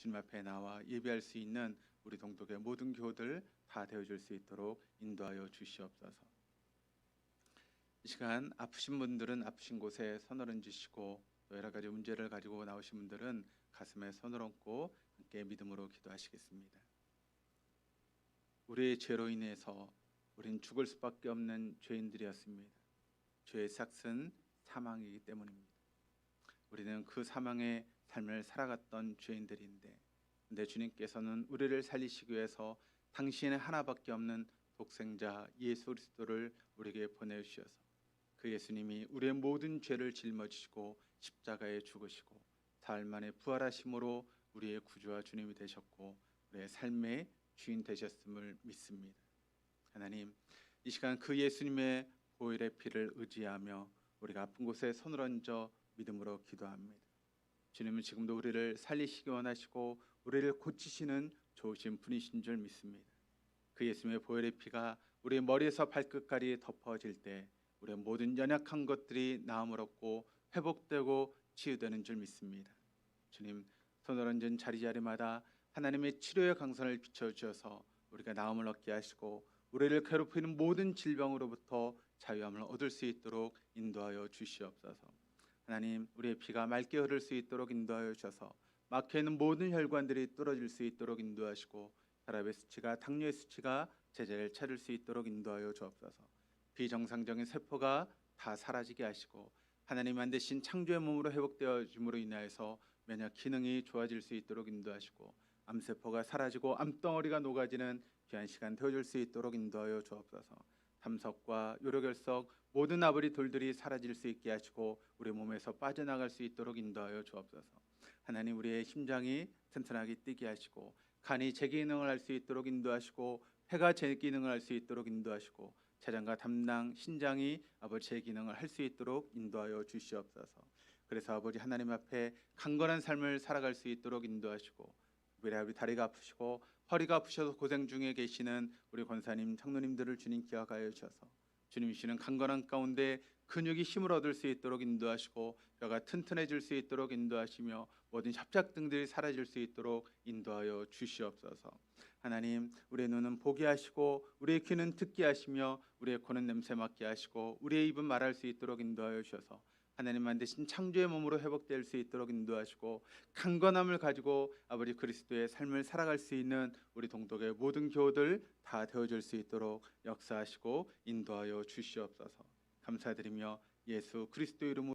주님 앞에 나와 예배할 수 있는 우리 동독의 모든 교우들 다 되어줄 수 있도록 인도하여 주시옵소서. 이 시간 아프신 분들은 아프신 곳에 손을 얹으시고 또 여러 가지 문제를 가지고 나오신 분들은 가슴에 손을 얹고 함께 믿음으로 기도하시겠습니다. 우리의 죄로 인해서 우린 죽을 수밖에 없는 죄인들이었습니다. 죄의 삭은 사망이기 때문입니다. 우리는 그 사망의 삶을 살아갔던 죄인들인데 근데 주님께서는 우리를 살리시기 위해서 당신의 하나밖에 없는 독생자 예수 그리스도를 우리에게 보내 주셔서 그 예수님이 우리의 모든 죄를 짊어지시고 십자가에 죽으시고 사흘 만에 부활하심으로 우리의 구주와 주님이 되셨고 우리의 삶의 주인 되셨음을 믿습니다. 하나님, 이 시간 그 예수님의 보혈의 피를 의지하며 우리가 아픈 곳에 손을 얹어 믿음으로 기도합니다. 주님은 지금도 우리를 살리시기 원하시고 우리를 고치시는 좋으신 분이신 줄 믿습니다. 그 예수님의 보혈의 피가 우리의 머리에서 발끝까지 덮어질 때 우리의 모든 연약한 것들이 나음을 얻고 회복되고 치유되는 줄 믿습니다. 주님 손을 얹은 자리자리마다 하나님의 치료의 강선을 비춰 주셔서 우리가 나음을 얻게 하시고 우리를 괴롭히는 모든 질병으로부터 자유함을 얻을 수 있도록 인도하여 주시옵소서. 하나님, 우리의 피가 맑게 흐를 수 있도록 인도하여 주셔서 막혀 있는 모든 혈관들이 뚫어질 수 있도록 인도하시고 혈압의 수치가 당뇨의 수치가 제자를 차릴 수 있도록 인도하여 주옵소서. 비정상적인 세포가 다 사라지게 하시고 하나님 만드신 창조의 몸으로 회복되어짐으로 인하여서 면역 기능이 좋아질 수 있도록 인도하시고 암세포가 사라지고 암덩어리가 녹아지는 귀한 시간 되어줄 수 있도록 인도하여 주옵소서. 삼석과 요로결석 모든 아버리 돌들이 사라질 수 있게 하시고 우리 몸에서 빠져나갈 수 있도록 인도하여 주옵소서. 하나님 우리의 심장이 튼튼하게 뛰게 하시고 간이 재기능을 할 수 있도록 인도하시고 폐가 재기능을 할 수 있도록 인도하시고 췌장과 담낭, 신장이 아버지 재기능을 할 수 있도록 인도하여 주시옵소서. 그래서 아버지 하나님 앞에 강건한 삶을 살아갈 수 있도록 인도하시고 우리 다리가 아프시고 허리가 아프셔서 고생 중에 계시는 우리 권사님, 장로님들을 주님 기억하여 주셔서 주님 이시는 강건한 가운데 근육이 힘을 얻을 수 있도록 인도하시고 뼈가 튼튼해질 수 있도록 인도하시며 모든 협착등들이 사라질 수 있도록 인도하여 주시옵소서. 하나님, 우리의 눈은 보게 하시고 우리의 귀는 듣게 하시며 우리의 코는 냄새 맡게 하시고 우리의 입은 말할 수 있도록 인도하여 주셔서 하나님 만드신 창조의 몸으로 회복될 수 있도록 인도하시고 강건함을 가지고 아버지 그리스도의 삶을 살아갈 수 있는 우리 동독의 모든 교우들 다 되어줄 수 있도록 역사하시고 인도하여 주시옵소서. 감사드리며 예수 그리스도 이름으로